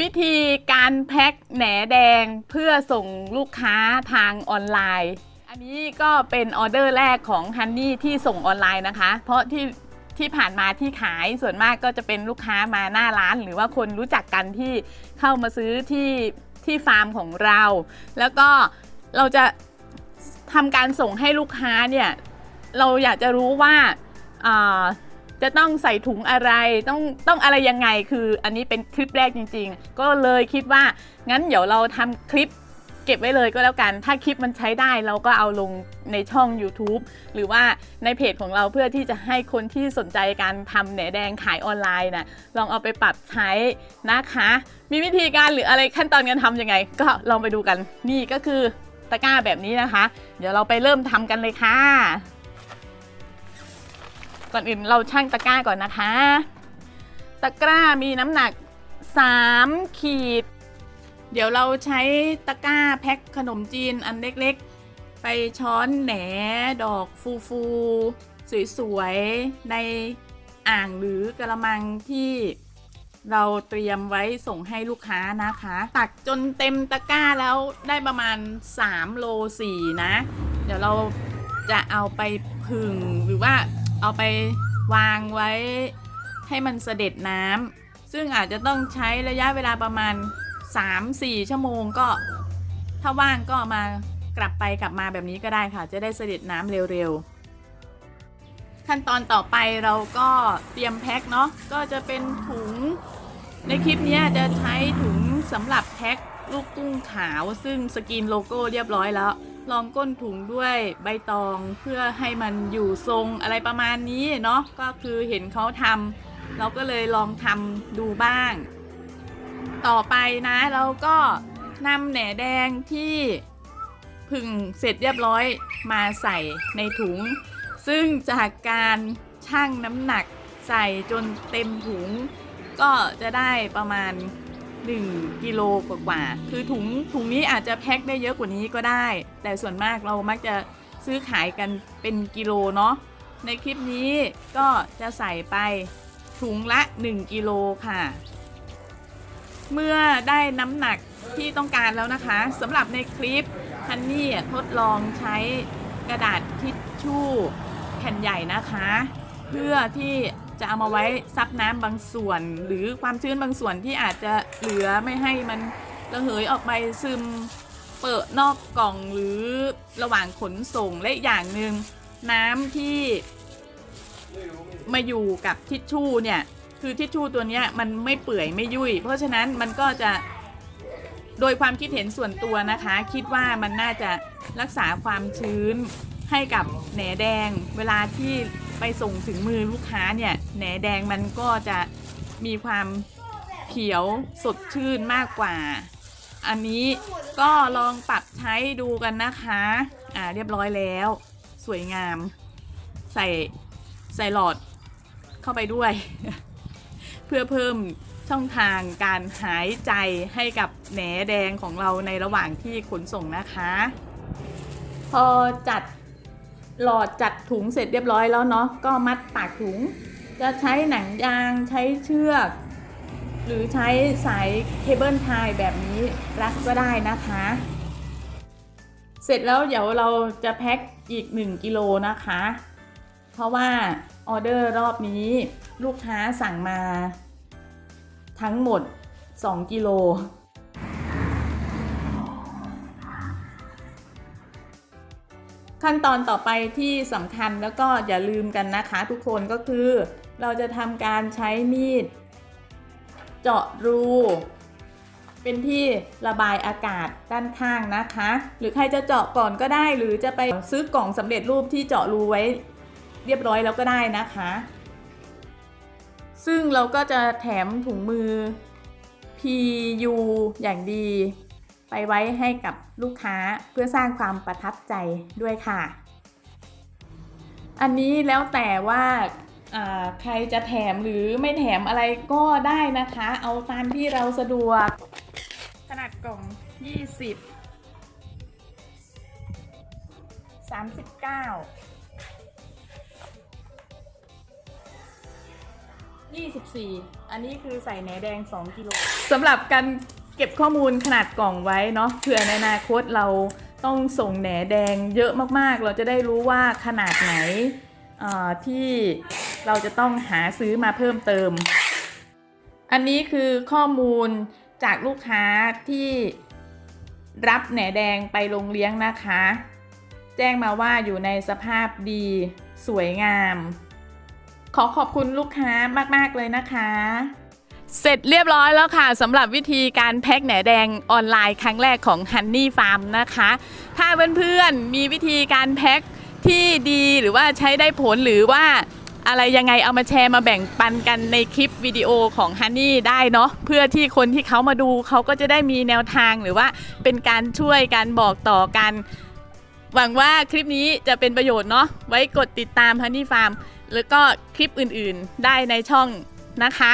วิธีการแพ็คแหนแดงเพื่อส่งลูกค้าทางออนไลน์ อันนี้ก็เป็นออเดอร์แรกของฮันนี่ที่ส่งออนไลน์นะคะ เพราะที่ที่ผ่านมาที่ขายส่วนมากก็จะเป็นลูกค้ามาหน้าร้าน หรือว่าคนรู้จักกันที่เข้ามาซื้อที่ที่ฟาร์มของเรา แล้วก็เราจะทำการส่งให้ลูกค้าเนี่ย เราอยากจะรู้ว่าา จะต้องใส่ถุงอะไรต้องต้องอะไรยังไงคืออันนี้เป็นคลิปแรกจริง ๆ ก็เลยคิดว่างั้นเดี๋ยวเราทำคลิปเก็บไว้เลยก็แล้วกัน ถ้าคลิปมันใช้ได้เราก็เอาลงในช่อง YouTube หรือว่าในเพจของเราเพื่อที่จะให้คนที่สนใจการทำแหนแดงขายออนไลน์นะลองเอาไปปรับใช้นะคะ มีวิธีการหรืออะไรขั้นตอนการทำยังไง ก็ลองไปดูกัน นี่ก็คือตะกร้าแบบนี้นะคะ เดี๋ยวเราไปเริ่มทำกันเลยค่ะ ก่อนอื่นเราชั่งตะกร้าก่อนนะคะ ตะกร้ามีน้ำหนัก 3 ขีด เดี๋ยวเราใช้ตะกร้าแพ็คขนมจีนอันเล็กๆ ไปช้อนแหนดอกฟูฟูๆ สวยๆ ในอ่างหรือกระมังที่เราเตรียมไว้ส่งให้ลูกค้านะคะ ตักจนเต็มตะกร้าแล้วได้ประมาณ 3 โล 4 นะ เดี๋ยวเราจะเอาไปผึ่งหรือว่า เอาไปวางไว้ให้มันเสด็จน้ำซึ่งอาจจะต้องใช้ระยะเวลาประมาณ 3-4 ชั่วโมงก็ ถ้าว่างก็มากลับไปกลับมาแบบนี้ก็ได้ค่ะ จะได้เสด็จน้ำเร็วๆ ขั้นตอนต่อไปเราก็เตรียมแพ็คเนาะก็จะเป็นถุง ในคลิปนี้จะใช้ถุงสำหรับแพ็คลูกกุ้งขาว ซึ่งสกรีนโลโก้เรียบร้อยแล้ว ลองก้นถุงด้วยใบตองเพื่อให้มันอยู่ทรงอะไรประมาณนี้เนาะก็คือเห็นเขาทำเราก็เลยลองทำดูบ้าง ต่อไปนะเราก็นำแหนแดงที่ผึ่งเสร็จเรียบร้อยมาใส่ในถุง ซึ่งจากการชั่งน้ำหนักใส่จนเต็มถุง ก็จะได้ประมาณ 1กิโลกว่าๆคือถุงถุงนี้อาจจะแพ็คได้เยอะกว่านี้ก็ได้ แต่ส่วนมากเรามักจะซื้อขายกันเป็นกิโลเนาะในคลิปนี้ก็จะใส่ไปถุงละ 1 กิโลค่ะ เมื่อได้น้ำหนักที่ต้องการแล้วนะคะสำหรับในคลิปฮันนี่ทดลองใช้กระดาษทิชชู่แผ่นใหญ่นะคะ เพื่อที่ จะเอามาไว้ซับน้ำบางส่วน หรือความชื้นบางส่วนที่อาจจะเหลือไม่ให้มันระเหยออกไปซึมเปิดนอกกล่องหรือระหว่างขนส่งและอย่างหนึ่งน้ำที่มาอยู่กับทิชชู่เนี่ยคือทิชชู่ตัวนี้มันไม่เปื่อยไม่ยุ่ย เพราะฉะนั้นมันก็จะโดยความคิดเห็นส่วนตัวนะคะ คิดว่ามันน่าจะรักษาความชื้นให้กับแหนแดง เวลาที่ ไปส่งถึงมือลูกค้าเนี่ยแหนแดงมันก็จะมีความเขียวสดชื่นมากกว่า อันนี้ก็ลองปรับใช้ดูกันนะคะ อ่าเรียบร้อยแล้ว สวยงาม ใส่ใส่หลอดเข้าไปด้วย เพื่อเพิ่มช่องทางการหายใจให้กับแหนแดงของเราในระหว่างที่ขนส่งนะคะ พอจัด หลอดจัดถุงเสร็จเรียบร้อยแล้วเนาะก็มัดปากถุง จะใช้หนังยางใช้เชือก หรือใช้สายเคเบิลไทยแบบนี้รัดก็ได้นะคะ เสร็จแล้วเดี๋ยวเราจะแพ็คอีก 1 กิโลนะคะ เพราะว่าออเดอร์รอบนี้ลูกค้าสั่งมาทั้งหมด 2 กิโล ขั้นตอนต่อไปที่สำคัญแล้วก็อย่าลืมกันนะคะ ทุกคนก็คือ เราจะทำการใช้มีด เจาะรู เป็นที่ระบายอากาศด้านข้างนะคะ หรือใครจะเจาะก่อนก็ได้ หรือจะไปซื้อกล่องสำเร็จรูปที่เจาะรูไว้ เรียบร้อยแล้วก็ได้นะคะ ซึ่งเราก็จะแถมถุงมือ PU อย่างดี ไปไว้ให้กับลูกค้าเพื่อสร้างความประทับใจด้วยค่ะ อันนี้แล้วแต่ว่าใครจะแถมหรือไม่แถมอะไรก็ได้นะคะ เอาตามที่เราสะดวก ขนาดกล่อง 20 39 24 อันนี้คือใส่แหนแดง 2 กิโลสำหรับการ เก็บข้อมูลขนาดกล่องไว้เนาะเผื่อในอนาคตเราต้องส่งแหนแดงเยอะมากๆ เราจะได้รู้ว่าขนาดไหนที่เราจะต้องหาซื้อมาเพิ่มเติม อันนี้คือข้อมูลจากลูกค้าที่รับแหนแดงไปลงเลี้ยงนะคะ แจ้งมาว่าอยู่ในสภาพดีสวยงาม ขอขอบคุณลูกค้ามาก ๆ เลยนะคะ เสร็จเรียบร้อยแล้วค่ะสำหรับวิธีการแพ็คแหนแดงออนไลน์ครั้งแรกของ Honey Farm นะคะ ถ้าเพื่อนๆมีวิธีการแพ็คที่ดีหรือว่าใช้ได้ผลหรือว่าอะไรยังไงเอามาแชร์มาแบ่งปันกันในคลิปวิดีโอของ Honey ได้เนาะเพื่อที่คนที่เขามาดูเขาก็จะได้มีแนวทางหรือว่าเป็นการช่วยกันบอกต่อกัน หวังว่าคลิปนี้จะเป็นประโยชน์เนาะไว้กดติดตาม Honey Farm แล้วก็คลิปอื่นๆได้ในช่องนะคะ